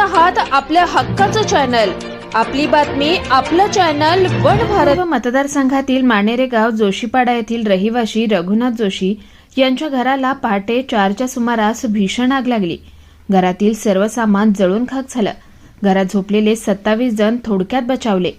आहात आपल्या हक्काचं चॅनल. आपली बातमी आपलं चॅनल वन भारत. मतदारसंघातील मानेरे गाव जोशीपाडा येथील रहिवाशी रघुनाथ जोशी यांच्या घराला पहाटे चारच्या सुमारास भीषण आग लागली. घरातील सर्व सामान जळून खाक झालं. घरात झोपलेले सत्तावीस जण थोडक्यात बचावले.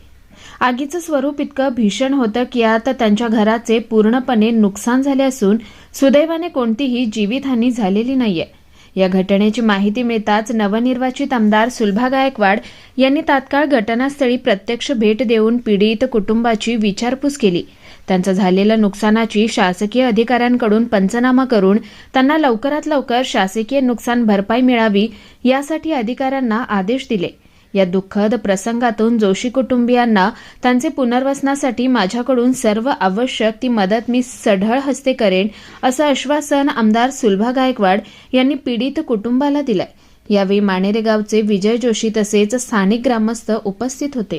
आगीचं स्वरूप इतकं भीषण होतं की आता त्यांच्या घराचे पूर्णपणे नुकसान झाले असून सुदैवाने कोणतीही जीवितहानी झालेली नाहीये. या घटनेची माहिती मिळताच नवनिर्वाचित आमदार सुलभा गायकवाड यांनी तात्काळ घटनास्थळी प्रत्यक्ष भेट देऊन पीडित कुटुंबाची विचारपूस केली. त्यांचं झालेल्या नुकसानाची शासकीय अधिकाऱ्यांकडून पंचनामा करून त्यांना लवकरात लवकर शासकीय नुकसान भरपाई मिळावी यासाठी अधिकाऱ्यांना आदेश दिले. या दुःखद प्रसंगातून जोशी कुटुंबियांना त्यांचे पुनर्वसनासाठी माझ्याकडून सर्व आवश्यक ती मदत मी सढळ हस्ते करेन असं आश्वासन आमदार सुलभा गायकवाड यांनी पीडित कुटुंबाला दिलंय. यावेळी मानेरे गावचे विजय जोशी तसेच स्थानिक ग्रामस्थ उपस्थित होते.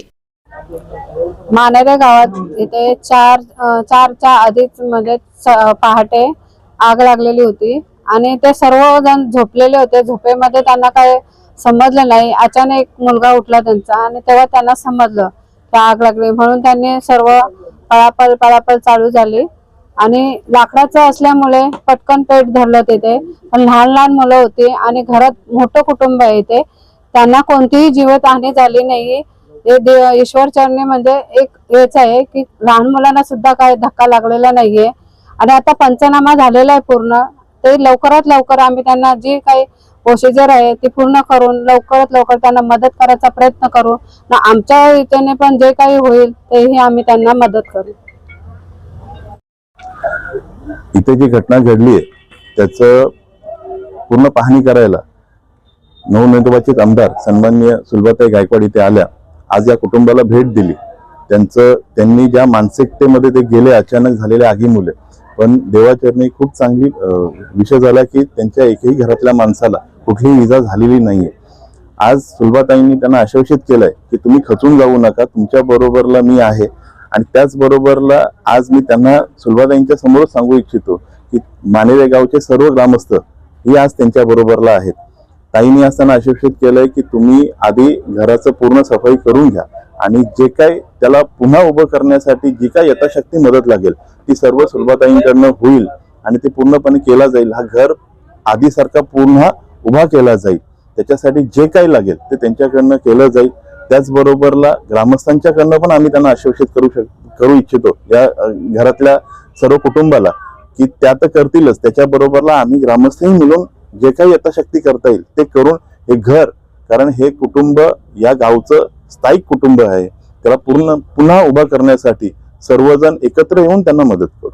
मानेरे गावात इथे चार चारच्या आधीच म्हणजे पहाटे आग लागलेली होती आणि ते सर्वजण झोपलेले होते. झोपेमध्ये त्यांना काय समजलं नाही. अचानक एक मुलगा उठला त्यांचा आणि तेव्हा त्यांना समजलं. की आग लागली. म्हणून त्यांनी सर्व पळापळ पळापळ चालू झाली. आणि लाकडाचं असल्यामुळे पटकन पेट धरलं तिथे. पण लहान लहान मुलं होती आणि घरात मोठं कुटुंब आहे इथे त्यांना कोणतीही जीवितहानी झाली नाही. हे देव ईश्वर म्हणजे एक हेच आहे की लहान मुलांना सुद्धा काय धक्का लागलेला नाहीये. आणि आता पंचनामा झालेला आहे पूर्ण. ते लवकरात लवकर आम्ही त्यांना जी काही प्रोसिजर आहे ती पूर्ण करून लवकरात लवकर त्यांना मदत करायचा प्रयत्न करू. ना आमच्या इथे पण जे काही होईल तेही आम्ही त्यांना मदत करू. इथे जी घटना घडली आहे त्याचं पूर्ण पाहणी करायला नवनिर्वाचित आमदार सन्माननीय सुलभाताई गायकवाड इथे आल्या. आज या कुटुंबाला भेट दिली. त्यांचं त्यांनी ज्या मानसिकतेमध्ये ते गेले अचानक झालेल्या आगीमुळे पण देवाचरणी खूप चांगली विषय झाला की त्यांच्या एकही घरातल्या माणसाला कुठलीही इजा झालेली नाहीये. आज सुलभाताईंनी त्यांना आश्वासित केलंय की तुम्ही खचून जाऊ नका तुमच्या बरोबरला मी आहे आणि त्याचबरोबरला आज मी त्यांना सुलभाताईंच्या समोर सांगू इच्छितो की मानेरे गावचे सर्व ग्रामस्थ हे आज त्यांच्या बरोबरला आहेत. ताईंनी आज त्यांना आश्वासित केलंय की तुम्ही आधी घराचं पूर्ण सफाई करून घ्या. आणि जे काय त्याला पुन्हा उभं करण्यासाठी जी काय यथाशक्ती मदत लागेल ती सर्व सुलभाताईंकडनं होईल आणि ते पूर्णपणे केला जाईल. हा घर आधीसारखा पुन्हा उभा केला जाईल. त्याच्यासाठी जे काही लागेल ते त्यांच्याकडनं केलं जाईल. त्याचबरोबरला ग्रामस्थांच्याकडनं पण आम्ही त्यांना आश्वासित करू शक करू इच्छितो. या घरातल्या सर्व कुटुंबाला की त्या तर करतीलच. त्याच्याबरोबरला आम्ही ग्रामस्थही मिळून जे काही यथाशक्ती करता येईल ते करून हे घर कारण हे कुटुंब या गावचं स्थायिक कुटुंब आहे त्याला पूर्ण पुन्हा उभा करण्यासाठी सर्वजण एकत्र येऊन त्यांना मदत करू.